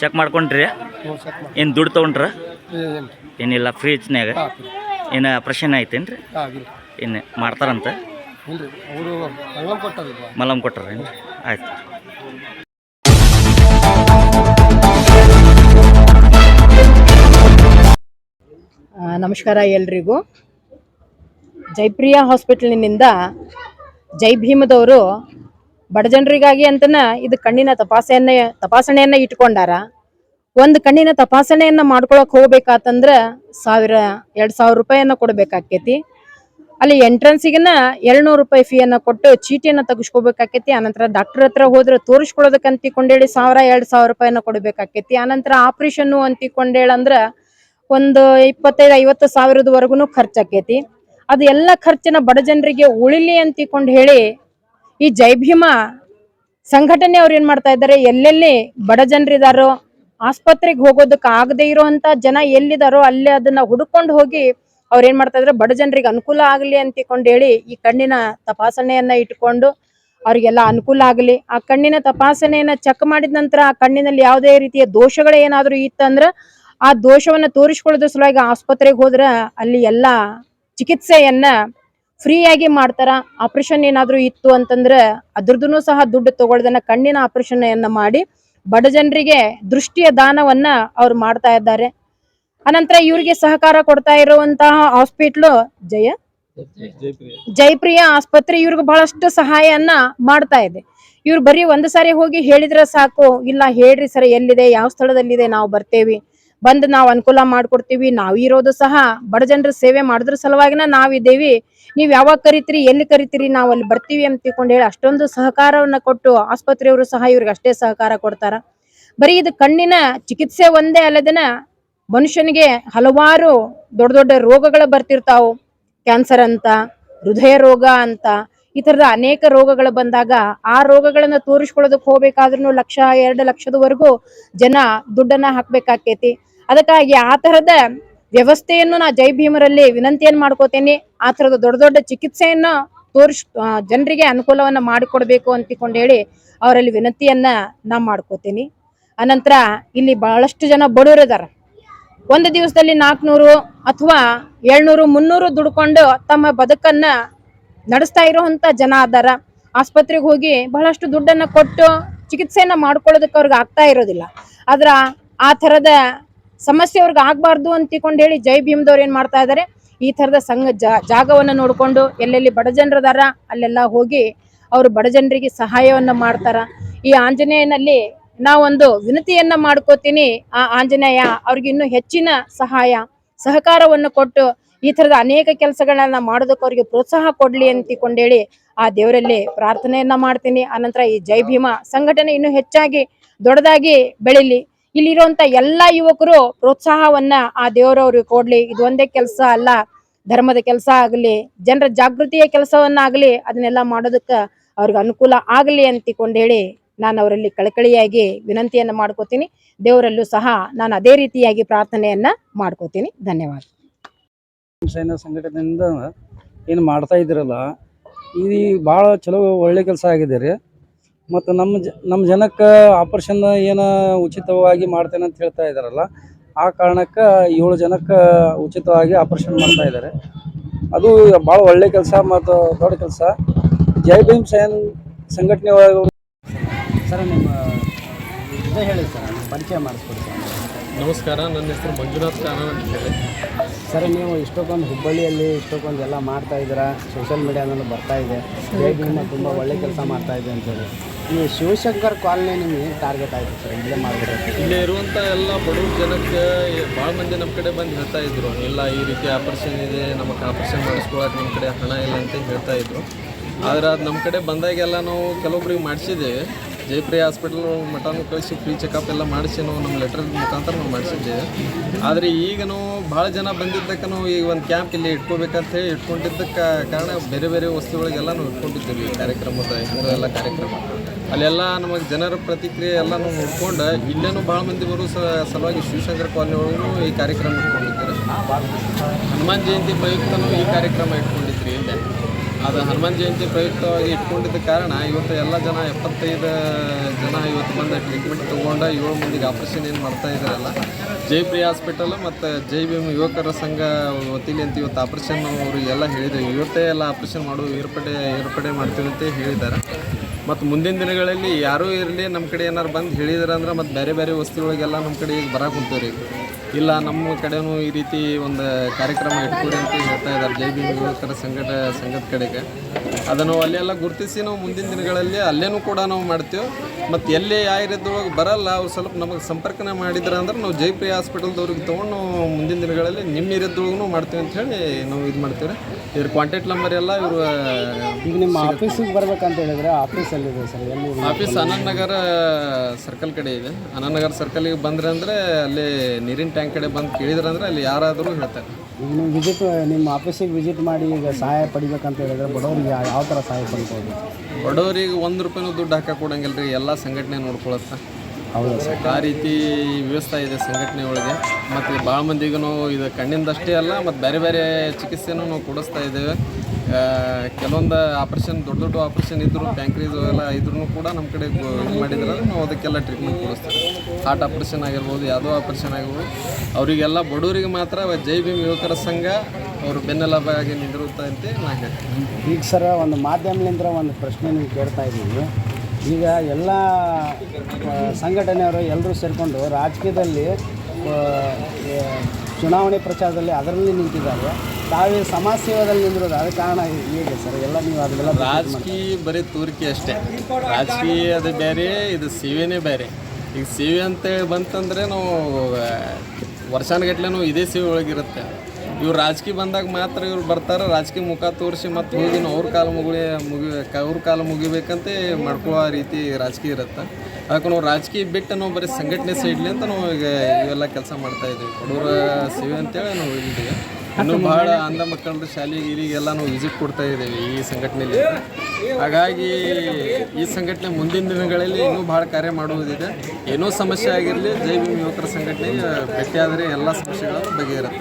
Check ಮಾಡ್ಕೊಂಡ್ರಿ. ಏನು ದುಡ್ಡು ತೊಗೊಂಡ್ರ? ಏನಿಲ್ಲ ಫ್ರೀಜ್ನ್ಯಾಗ ಏನು ಆಪ್ರೇಷನ್ ಐತೇನು ರೀ ಹಾಂ ಇಲ್ಲ ಏನು ಮಾಡ್ತಾರಂತ? ಮಲಂ ಕೊಟ್ಟಾರ ಆಯ್ತು. ನಮಸ್ಕಾರ ಎಲ್ರಿಗೂ. ಜೈಪ್ರಿಯಾ ಹಾಸ್ಪಿಟಲ್ನಿಂದ ಜೈ ಭೀಮದವರು ಬಡ ಜನರಿಗಾಗಿ ಅಂತನ ಇದು ಕಣ್ಣಿನ ತಪಾಸಣೆಯನ್ನ ತಪಾಸಣೆಯನ್ನ ಇಟ್ಕೊಂಡಾರ. ಒಂದು ಕಣ್ಣಿನ ತಪಾಸಣೆಯನ್ನ ಮಾಡ್ಕೊಳಕ್ ಹೋಗ್ಬೇಕಾತಂದ್ರ ಸಾವಿರ, ಎರಡ್ ಸಾವಿರ ರೂಪಾಯಿಯನ್ನ ಕೊಡ್ಬೇಕಾಕೇತಿ. ಅಲ್ಲಿ ಎಂಟ್ರೆನ್ಸಿಗೆನ ಎರಡ್ನೂರು ರೂಪಾಯಿ ಫೀಯನ್ನ ಕೊಟ್ಟು ಚೀಟಿಯನ್ನ ತೆಗಿಸ್ಕೋಬೇಕಾಕೇತಿ. ಆನಂತರ ಡಾಕ್ಟರ್ ಹತ್ರ ಹೋದ್ರೆ ತೋರಿಸ್ಕೊಳ್ಳೋದಕ್ಕೆ ಅಂತಿಕೊಂಡೇಳಿ ಸಾವಿರ, ಎರಡ್ ಸಾವಿರ ರೂಪಾಯಿನ ಕೊಡ್ಬೇಕಾಕೇತಿ. ಆನಂತರ ಆಪರೇಷನ್ ಅಂತಿಕೊಂಡೇಳಂದ್ರ ಒಂದು ಇಪ್ಪತ್ತೈದು, ಐವತ್ತು ಸಾವಿರದವರೆಗೂ ಖರ್ಚಾಕೇತಿ. ಅದು ಎಲ್ಲ ಖರ್ಚಿನ ಬಡ ಜನರಿಗೆ ಉಳಿಲಿ ಅಂತಿಕೊಂಡು ಹೇಳಿ ಈ ಜೈ ಭೀಮ ಸಂಘಟನೆ ಅವ್ರು ಏನ್ ಮಾಡ್ತಾ ಇದ್ದಾರೆ? ಎಲ್ಲೆಲ್ಲಿ ಬಡ ಜನರಿದಾರೋ, ಆಸ್ಪತ್ರೆಗೆ ಹೋಗೋದಕ್ಕೆ ಆಗದೆ ಇರೋಂತ ಜನ ಎಲ್ಲಿದಾರೋ ಅಲ್ಲಿ ಅದನ್ನ ಹುಡುಕೊಂಡು ಹೋಗಿ ಅವ್ರ ಏನ್ ಮಾಡ್ತಾ ಇದ್ರೆ ಬಡ ಜನರಿಗೆ ಅನುಕೂಲ ಆಗಲಿ ಅಂತಿಕೊಂಡು ಹೇಳಿ ಈ ಕಣ್ಣಿನ ತಪಾಸಣೆಯನ್ನ ಇಟ್ಕೊಂಡು ಅವ್ರಿಗೆಲ್ಲ ಅನುಕೂಲ ಆಗಲಿ. ಆ ಕಣ್ಣಿನ ತಪಾಸಣೆಯನ್ನ ಚೆಕ್ ಮಾಡಿದ ನಂತರ ಆ ಕಣ್ಣಿನಲ್ಲಿ ಯಾವುದೇ ರೀತಿಯ ದೋಷಗಳು ಏನಾದರೂ ಇತ್ತಂದ್ರ ಆ ದೋಷವನ್ನ ತೋರಿಸ್ಕೊಳ್ಳೋದ್ರ ಸಲುವಾಗಿ ಆಸ್ಪತ್ರೆಗೆ ಹೋದ್ರ ಅಲ್ಲಿ ಎಲ್ಲಾ ಚಿಕಿತ್ಸೆಯನ್ನ ಫ್ರೀಯಾಗಿ ಮಾಡ್ತಾರ? ಆಪರೇಷನ್ ಏನಾದ್ರು ಇತ್ತು ಅಂತಂದ್ರೆ ಅದ್ರದ್ದು ಸಹ ದುಡ್ಡು ತಗೊಳ್ದನ್ನ ಕಣ್ಣಿನ ಆಪರೇಷನ್ ಅನ್ನ ಮಾಡಿ ಬಡ ಜನರಿಗೆ ದೃಷ್ಟಿಯ ದಾನವನ್ನ ಅವ್ರು ಮಾಡ್ತಾ ಇದ್ದಾರೆ. ಅನಂತರ ಇವರಿಗೆ ಸಹಕಾರ ಕೊಡ್ತಾ ಇರುವಂತಹ ಹಾಸ್ಪಿಟ್ಲು ಜಯ? ಜಯಪ್ರಿಯ ಆಸ್ಪತ್ರೆ ಇವ್ರಿಗೆ ಬಹಳಷ್ಟು ಸಹಾಯವನ್ನ ಮಾಡ್ತಾ ಇದೆ. ಇವ್ರು ಬರೀ ಒಂದು ಸಾರಿ ಹೋಗಿ ಹೇಳಿದ್ರೆ ಸಾಕು, ಇಲ್ಲ ಹೇಳ್ರಿ ಸರ್ ಎಲ್ಲಿದೆ, ಯಾವ ಸ್ಥಳದಲ್ಲಿದೆ, ನಾವು ಬರ್ತೇವಿ. ಬಂದು ನಾವು ಅನುಕೂಲ ಮಾಡ್ಕೊಡ್ತೀವಿ, ನಾವು ಇರೋದು ಸಹ ಬಡ ಜನರ ಸೇವೆ ಮಾಡಿದ್ರ ಸಲುವಾಗಿನ ನಾವಿದ್ದೇವಿ ನೀವ್ ಯಾವಾಗ ಕರಿತೀರಿ, ಎಲ್ಲಿ ಕರಿತೀರಿ, ನಾವು ಅಲ್ಲಿ ಬರ್ತೀವಿ ಅಂತ ತಿಳ್ಕೊಂಡು ಹೇಳಿ ಅಷ್ಟೊಂದು ಸಹಕಾರವನ್ನ ಕೊಟ್ಟು ಆಸ್ಪತ್ರೆಯವರು ಸಹ ಇವ್ರಿಗೆ ಅಷ್ಟೇ ಸಹಕಾರ ಕೊಡ್ತಾರ. ಬರೀ ಇದು ಕಣ್ಣಿನ ಚಿಕಿತ್ಸೆ ಒಂದೇ ಅಲ್ಲದನ ಮನುಷ್ಯನಿಗೆ ಹಲವಾರು ದೊಡ್ಡ ದೊಡ್ಡ ರೋಗಗಳು ಬರ್ತಿರ್ತಾವು. ಕ್ಯಾನ್ಸರ್ ಅಂತ, ಹೃದಯ ರೋಗ ಅಂತ, ಈ ತರದ ಅನೇಕ ರೋಗಗಳು ಬಂದಾಗ ಆ ರೋಗಗಳನ್ನ ತೋರಿಸ್ಕೊಳ್ಳೋದಕ್ಕೆ ಹೋಗ್ಬೇಕಾದ್ರೂ ಲಕ್ಷ, ಎರಡು ಲಕ್ಷದವರೆಗೂ ಜನ ದುಡ್ಡನ್ನ ಹಾಕ್ಬೇಕಾಕೇತಿ. ಅದಕ್ಕಾಗಿ ಆ ತರದ ವ್ಯವಸ್ಥೆಯನ್ನು ನಾ ಜೈ ಭೀಮರಲ್ಲಿ ವಿನಂತಿಯನ್ನು ಮಾಡ್ಕೋತೇನೆ. ಆ ತರದ ದೊಡ್ಡ ದೊಡ್ಡ ಚಿಕಿತ್ಸೆಯನ್ನು ತೋರಿಸ್ ಜನರಿಗೆ ಅನುಕೂಲವನ್ನ ಮಾಡಿಕೊಡ್ಬೇಕು ಅಂತಿಕೊಂಡು ಹೇಳಿ ಅವರಲ್ಲಿ ವಿನಂತಿಯನ್ನ ನಾ ಮಾಡ್ಕೋತೀನಿ. ಅನಂತರ ಇಲ್ಲಿ ಬಹಳಷ್ಟು ಜನ ಬಡವರು ಇದಾರ. ಒಂದು ದಿವಸದಲ್ಲಿ ನಾಲ್ಕುನೂರು ಅಥವಾ ಏಳ್ನೂರು, ಮುನ್ನೂರು ದುಡ್ಕೊಂಡು ತಮ್ಮ ಬದುಕನ್ನ ನಡೆಸ್ತಾ ಇರುವಂತ ಜನ ಅದಾರ. ಆಸ್ಪತ್ರೆಗೆ ಹೋಗಿ ಬಹಳಷ್ಟು ದುಡ್ಡನ್ನ ಕೊಟ್ಟು ಚಿಕಿತ್ಸೆಯನ್ನ ಮಾಡ್ಕೊಳ್ಳೋದಕ್ಕೆ ಅವ್ರಿಗೆ ಆಗ್ತಾ ಇರೋದಿಲ್ಲ. ಆದ್ರ ಆ ಥರದ ಸಮಸ್ಯೆ ಅವ್ರಿಗೆ ಆಗ್ಬಾರ್ದು ಅಂತಿಕೊಂಡು ಹೇಳಿ ಜೈ ಭೀಮ್ದವ್ರು ಏನ್ ಮಾಡ್ತಾ ಇದಾರೆ? ಈ ತರದ ಸಂಘ ಜಾಗವನ್ನು ನೋಡ್ಕೊಂಡು ಎಲ್ಲೆಲ್ಲಿ ಬಡ ಜನರದಾರ ಅಲ್ಲೆಲ್ಲ ಹೋಗಿ ಅವರು ಬಡ ಜನರಿಗೆ ಸಹಾಯವನ್ನ ಮಾಡ್ತಾರ. ಈ ಆಂಜನೇಯನಲ್ಲಿ ನಾವೊಂದು ವಿನತಿಯನ್ನ ಮಾಡ್ಕೋತೀನಿ. ಆ ಆಂಜನೇಯ ಅವ್ರಿಗೆ ಇನ್ನೂ ಹೆಚ್ಚಿನ ಸಹಾಯ, ಸಹಕಾರವನ್ನು ಕೊಟ್ಟು ಈ ತರದ ಅನೇಕ ಕೆಲಸಗಳನ್ನ ಮಾಡೋದಕ್ಕೆ ಅವ್ರಿಗೆ ಪ್ರೋತ್ಸಾಹ ಕೊಡ್ಲಿ ಅಂತಿಕೊಂಡೇಳಿ ಆ ದೇವರಲ್ಲಿ ಪ್ರಾರ್ಥನೆಯನ್ನ ಮಾಡ್ತೀನಿ. ಆನಂತರ ಈ ಜೈ ಭೀಮ ಸಂಘಟನೆ ಇನ್ನೂ ಹೆಚ್ಚಾಗಿ ದೊಡ್ಡದಾಗಿ ಬೆಳಿಲಿ. ಇಲ್ಲಿರುವಂತ ಎಲ್ಲಾ ಯುವಕರು ಪ್ರೋತ್ಸಾಹವನ್ನ ಆ ದೇವರವ್ರಿಗೆ ಕೊಡ್ಲಿ. ಇದು ಒಂದೇ ಕೆಲಸ ಅಲ್ಲ. ಧರ್ಮದ ಕೆಲಸ ಆಗಲಿ, ಜನರ ಜಾಗೃತಿಯ ಕೆಲಸವನ್ನ ಆಗಲಿ ಅದನ್ನೆಲ್ಲ ಮಾಡೋದಕ್ಕ ಅವ್ರಿಗೆ ಅನುಕೂಲ ಆಗಲಿ ಅಂತಿಕೊಂಡು ಹೇಳಿ ನಾನು ಅವರಲ್ಲಿ ಕಳಕಳಿಯಾಗಿ ವಿನಂತಿಯನ್ನ ಮಾಡ್ಕೋತೀನಿ. ದೇವರಲ್ಲೂ ಸಹ ನಾನು ಅದೇ ರೀತಿಯಾಗಿ ಪ್ರಾರ್ಥನೆಯನ್ನ ಮಾಡ್ಕೋತೀನಿ. ಧನ್ಯವಾದ. ಸೇನಾ ಸಂಘಟನೆಯಿಂದ ಏನು ಮಾಡ್ತಾ ಇದ್ರಲ್ಲ ಇದು ಭಾಳ ಚಲೋ ಒಳ್ಳೆ ಕೆಲಸ ಆಗಿದೆ ರೀ. ಮತ್ತು ನಮ್ಮ ಜ, ನಮ್ಮ ಜನಕ್ಕೆ ಆಪ್ರೇಷನ್ ಏನು ಉಚಿತವಾಗಿ ಮಾಡ್ತೇನೆ ಅಂತ ಹೇಳ್ತಾ ಇದ್ದಾರಲ್ಲ, ಆ ಕಾರಣಕ್ಕೆ ಏಳು ಜನಕ್ಕೆ ಉಚಿತವಾಗಿ ಆಪ್ರೇಷನ್ ಮಾಡ್ತಾ ಇದ್ದಾರೆ. ಅದು ಭಾಳ ಒಳ್ಳೆ ಕೆಲಸ ಮತ್ತು ದೊಡ್ಡ ಕೆಲಸ. ಜೈ ಭೀಮ್ ಸೈನ್ ಸಂಘಟನೆ ಒಳಗೆ ಸರ್, ನಿಮ್ಮ ಇದೇ ಹೇಳಿ ಸರ್, ಪರಿಚಯ ಮಾಡಿಸ್ಕೊಡಿ ನಮಸ್ಕಾರ ನನ್ನ ಹೆಸರು ಮಂಜುನಾಥ್ ಕಾನನ್ ಅಂತ ಹೇಳಿ. ಸರ್ ನೀವು ಇಷ್ಟೊಂದು ಹುಬ್ಬಳ್ಳಿಯಲ್ಲಿ ಇಷ್ಟೊಂದು ಎಲ್ಲ ಮಾಡ್ತಾ ಇದ್ದೀರಾ? ಸೋಷಿಯಲ್ ಮೀಡಿಯಾದಲ್ಲಿ ಬರ್ತಾ ಇದೆ. ಹೇಗೆ ಭೀಮ ತುಂಬ ಒಳ್ಳೆ ಕೆಲಸ ಮಾಡ್ತಾ ಇದೆ ಅಂತೇಳಿ ಈ ಶಿವಶಂಕರ್ ಕಾಲನಿ ನಿಮ್ಗೆ ಏನು ಟಾರ್ಗೆಟ್ ಆಯಿತು ಸರ್? ಇಲ್ಲೇ ಮಾಡಿದ್ರೆ ಇಲ್ಲೇ ಇರುವಂಥ ಎಲ್ಲ ಬಡವ್ರ ಜನಕ್ಕೆ ಭಾಳ ಮಂದಿ ನಮ್ಮ ಕಡೆ ಬಂದು ಹೇಳ್ತಾ ಇದ್ರು. ಇಲ್ಲ ಈ ರೀತಿ ಆಪರೇಷನ್ ಇದೆ ನಮಗೆ ಆಪರೇಷನ್ ಮಾಡಿಸ್ಕೊಳಕ್ಕೆ ನಮ್ಮ ಕಡೆ ಹಣ ಇಲ್ಲ ಅಂತ ಹೇಳ್ತಾ ಇದ್ರು. ಆದರೆ ಅದು ನಮ್ಮ ಕಡೆ ಬಂದಾಗೆಲ್ಲ ನಾವು ಕೆಲವೊಬ್ರಿಗೆ ಮಾಡಿಸಿದ್ದೇವೆ. ಜಯಪ್ರಿಯ ಹಾಸ್ಪಿಟಲ್ ಮಟನು ಕಳಿಸಿ ಫ್ರೀ ಚೆಕಪ್ ಎಲ್ಲ ಮಾಡಿಸಿ ನಾವು ನಮ್ಮ ಲೆಟರ್ ಮುಖಾಂತರ ನಾವು ಮಾಡಿಸಿದ್ದೆ ಆದರೆ ಈಗ ನಾವು ಭಾಳ ಜನ ಬಂದಿದ್ದಕ್ಕೂ ಈಗ ಒಂದು ಕ್ಯಾಂಪ್ ಇಲ್ಲಿ ಇಟ್ಕೋಬೇಕಂತ ಹೇಳಿ ಇಟ್ಕೊಂಡಿದ್ದಕ್ಕೆ ಕಾರಣ ಬೇರೆ ಬೇರೆ ವಸ್ತುಗಳಿಗೆಲ್ಲ ನಾವು ಇಟ್ಕೊಂಡಿದ್ದೀವಿ ಈ ಕಾರ್ಯಕ್ರಮದ ಎಲ್ಲ ಕಾರ್ಯಕ್ರಮ. ಅಲ್ಲೆಲ್ಲ ನಮಗೆ ಜನರ ಪ್ರತಿಕ್ರಿಯೆ ಎಲ್ಲ ನೋಡ್ಕೊಂಡು ಇಲ್ಲೇನು ಭಾಳ ಮಂದಿ ಬರೋ ಸಲುವಾಗಿ ಶಿವಶಂಕರ ಕಾಲೋನಿ ಒಳಗೂ ಈ ಕಾರ್ಯಕ್ರಮ ಇಟ್ಕೊಂಡಿದ್ದಾರೆ. ಹನುಮಾನ್ ಜಯಂತಿ ಪ್ರಯುಕ್ತನೂ ಈ ಕಾರ್ಯಕ್ರಮ ಇಟ್ಕೊಂಡಿದ್ರಿ ಇಲ್ಲೇ. ಅದು ಹನುಮಾನ್ ಜಯಂತಿ ಪ್ರಯುಕ್ತವಾಗಿ ಇಟ್ಕೊಂಡಿದ್ದ ಕಾರಣ ಇವತ್ತು ಎಲ್ಲ ಜನ ಎಪ್ಪತ್ತೈದು ಜನ ಇವತ್ತು ಬಂದು ಟ್ರೀಟ್ಮೆಂಟ್ ತೊಗೊಂಡು ಏಳು ಮಂದಿಗೆ ಆಪ್ರೇಷನ್ ಏನು ಮಾಡ್ತಾ ಇದ್ದಾರಲ್ಲ. ಜಯಪ್ರಿಯ ಹಾಸ್ಪಿಟಲ್ ಮತ್ತು ಜೈ ಭೀಮ್ ಯುವಕರ ಸಂಘ ವತಿಲಿ ಅಂತ ಇವತ್ತು ಆಪ್ರೇಷನ್ ಎಲ್ಲ ಹೇಳಿದ್ರು. ಇವತ್ತೇ ಎಲ್ಲ ಆಪ್ರೇಷನ್ ಮಾಡು, ಏರ್ಪಡೆ ಏರ್ಪಡೆ ಮಾಡ್ತೀವಿ ಅಂತ ಹೇಳಿದ್ದಾರೆ. ಮತ್ತು ಮುಂದಿನ ದಿನಗಳಲ್ಲಿ ಯಾರೂ ಇರಲಿ ನಮ್ಮ ಕಡೆ ಏನಾರು ಬಂದು ಹೇಳಿದಾರೆ ಅಂದ್ರೆ ಮತ್ತು ಬೇರೆ ಬೇರೆ ವಸ್ತುಗಳಿಗೆಲ್ಲ ನಮ್ಮ ಕಡೆ ಈಗ ಬರಕ್ಕೆ ಕುಂತೀವಿ ಇಲ್ಲ, ನಮ್ಮ ಕಡೆನೂ ಈ ರೀತಿ ಒಂದು ಕಾರ್ಯಕ್ರಮ ಇಟ್ಕೊಡಿ ಅಂತ ಹೇಳ್ತಾ ಇದ್ದಾರೆ. ಜೈ ಭೀಮ್ ಯುವಕರ ಸಂಘಟ, ಸಂಘದ ಕಡೆಗೆ. ಅದನ್ನು ಅಲ್ಲೆಲ್ಲ ಗುರುತಿಸಿ ನಾವು ಮುಂದಿನ ದಿನಗಳಲ್ಲಿ ಅಲ್ಲೇನೂ ಕೂಡ ನಾವು ಮಾಡ್ತೀವಿ. ಮತ್ತು ಎಲ್ಲಿ ಯಾರಿದ್ದವಾಗ ಬರಲ್ಲ, ಅವ್ರು ಸ್ವಲ್ಪ ನಮಗೆ ಸಂಪರ್ಕನ ಮಾಡಿದ್ರೆ ಅಂದ್ರೆ ನಾವು ಜೈಪ್ರಿಯ ಹಾಸ್ಪಿಟಲ್ದವ್ರಿಗೆ ತೊಗೊಂಡು ಮುಂದಿನ ದಿನಗಳಲ್ಲಿ ನಿಮ್ಮ ಇರಿದ್ದವಾಗೂ ಮಾಡ್ತೀವಿ ಅಂತ ಹೇಳಿ ನಾವು ಇದು ಮಾಡ್ತೀವಿ ಇದ್ರ ಕಾಂಟ್ಯಾಕ್ಟ್ ನಂಬರ್ ಎಲ್ಲ ಇವರು ಈಗ ನಿಮ್ಮ ಆಫೀಸಿಗೆ ಬರ್ಬೇಕಂತ ಹೇಳಿದ್ರೆ ಆಫೀಸ್ ಇದೆ ಸರ್ ಎಲ್ಲಿ ಆಫೀಸ್ ಅನಂತ್ ನಗರ ಸರ್ಕಲ್ ಕಡೆ ಇದೆ. ಅನಂತ್ ನಗರ ಸರ್ಕಲ್ಗೆ ಬಂದ್ರೆ ಅಂದರೆ ಅಲ್ಲಿ ನೀರಿನ ಟ್ಯಾಂಕ್ ಕಡೆ ಬಂದು ಕೇಳಿದ್ರೆ ಅಂದ್ರೆ ಅಲ್ಲಿ ಯಾರಾದರೂ ಹೇಳ್ತಾರೆ. ಈಗ ನೀವು ವಿಸಿಟ್ ನಿಮ್ಮ ಆಫೀಸಿಗೆ ವಿಸಿಟ್ ಮಾಡಿ ಈಗ ಸಹಾಯ ಪಡಿಬೇಕಂತ ಹೇಳಿದ್ರೆ ಬಡವರಿಗೆ ಯಾವ- ಯಾವ ಥರ ಸಹಾಯ ಪಡ್ಬೋದು? ಬಡವರಿಗೆ ಒಂದು ರೂಪಾಯಿನೂ ದುಡ್ಡು ಹಾಕಕ್ಕೆ ಕೊಡಂಗಿಲ್ಲ ರೀ ಎಲ್ಲ ಸಂಘಟನೆ ನೋಡ್ಕೊಳತ್ತೆ. ಹೌದಾ ಸರ್. ಆ ರೀತಿ ವ್ಯವಸ್ಥೆ ಇದೆ ಸಂಘಟನೆ ಒಳಗೆ. ಮತ್ತು ಭಾಳ ಮಂದಿಗೂ ಇದು ಕಣ್ಣಿಂದಷ್ಟೇ ಅಲ್ಲ ಮತ್ತು ಬೇರೆ ಬೇರೆ ಚಿಕಿತ್ಸೆನೂ ನಾವು ಕೊಡಿಸ್ತಾ ಇದ್ದೇವೆ. ಕೆಲವೊಂದು ಆಪ್ರೇಷನ್ ದೊಡ್ಡ ದೊಡ್ಡ ಆಪ್ರೇಷನ್ ಇದ್ದರೂ ಪ್ಯಾಂಕ್ರೀಸ್ ಎಲ್ಲ ಇದ್ರೂ ಕೂಡ ನಮ್ಮ ಕಡೆ ಇದು ಮಾಡಿದ್ರೆ ನಾವು ಅದಕ್ಕೆಲ್ಲ ಟ್ರೀಟ್ಮೆಂಟ್ ಕೊಡಿಸ್ತೇವೆ. ಹಾರ್ಟ್ ಆಪ್ರೇಷನ್ ಆಗಿರ್ಬೋದು ಯಾವುದೋ ಆಪ್ರೇಷನ್ ಆಗಿರ್ಬೋದು. ಅವರಿಗೆಲ್ಲ ಬಡವರಿಗೆ ಮಾತ್ರ ಜೈ ಭೀಮ್ ಯುವಕರ ಸಂಘ ಅವರು ಬೆನ್ನೆಲುಬಾಗಿ ನಿಂದಿರುತ್ತೆ ಅಂತ ನಾನು ಹೇಳ್ತೀನಿ. ಈಗ ಸರ ಒಂದು ಮಾಧ್ಯಮದಿಂದ ಒಂದು ಪ್ರಶ್ನೆ ನೀವು ಕೇಳ್ತಾ ಇದ್ದೀವಿ ಈಗ ಎಲ್ಲ ಸಂಘಟನೆಯವರು ಎಲ್ಲರೂ ಸೇರಿಕೊಂಡು ರಾಜಕೀಯದಲ್ಲಿ ಚುನಾವಣೆ ಪ್ರಚಾರದಲ್ಲಿ ಅದರಲ್ಲಿ ನಿಂತಿದ್ದಾರೆ. ತಾವೇ ಸಮಾಜ ಸೇವಾದಲ್ಲಿ ನಿಂತಿರೋದು, ಅದ ಕಾರಣ ಹೇಗೆ ಸರ್? ಎಲ್ಲ ನೀವು ಅದನ್ನೆಲ್ಲ ರಾಜಕೀಯ ಬರೀ ತೂರಿಕೆ ಅಷ್ಟೇ. ರಾಜಕೀಯ ಅದು ಬೇರೆ, ಇದು ಸೇವೆನೇ ಬೇರೆ. ಈಗ ಸೇವೆ ಅಂತೇಳಿ ಬಂತಂದರೆ ನಾವು ವರ್ಷಾನುಗಟ್ಲೆ ಇದೇ ಸೇವೆ ಒಳಗಿರುತ್ತೆ. ಇವ್ರು ರಾಜಕೀಯ ಬಂದಾಗ ಮಾತ್ರ ಇವ್ರು ಬರ್ತಾರೆ, ರಾಜಕೀಯ ಮುಖ ತೋರಿಸಿ ಮತ್ತೆ ಹೋಗಿ ಅವ್ರ ಕಾಲ ಮುಗಿ ಮುಗಿ ಅವ್ರ ಕಾಲ ಮುಗಿಬೇಕಂತ ಮಾಡ್ಕೊಳ್ಳೋ ರೀತಿ ರಾಜಕೀಯ ಇರುತ್ತೆ. ಅದಕ್ಕೆ ನಾವು ರಾಜಕೀಯ ಬಿಟ್ಟು ನಾವು ಬರೀ ಸಂಘಟನೆ ಸೈಡ್ಲಿ ಅಂತ ನಾವು ಈಗ ಇವೆಲ್ಲ ಕೆಲಸ ಮಾಡ್ತಾ ಇದ್ದೀವಿ ಬಡವರ ಸೇವೆ ಅಂತೇಳಿ ನಾವು ಇದ್ದೀವಿ ಇನ್ನೂ ಬಹಳ ಅಂಧ ಮಕ್ಕಳು ಶಾಲೆಗೆ ಇಲ್ಲಿಗೆಲ್ಲ ನಾವು ವಿಸಿಟ್ ಕೊಡ್ತಾ ಇದ್ದೇವೆ ಈ ಸಂಘಟನೆಯಲ್ಲಿ. ಹಾಗಾಗಿ ಈ ಸಂಘಟನೆ ಮುಂದಿನ ದಿನಗಳಲ್ಲಿ ಇನ್ನೂ ಭಾಳ ಕಾರ್ಯ ಮಾಡುವುದಿದೆ. ಏನೋ ಸಮಸ್ಯೆ ಆಗಿರಲಿ ಜೈ ಭೀಮ್ ಯುವಕರ ಸಂಘಟನೆ ಭೇಟಿಯಾದರೆ ಎಲ್ಲ ಸಮಸ್ಯೆಗಳು ಬಗೆಹರುತ್ತೆ.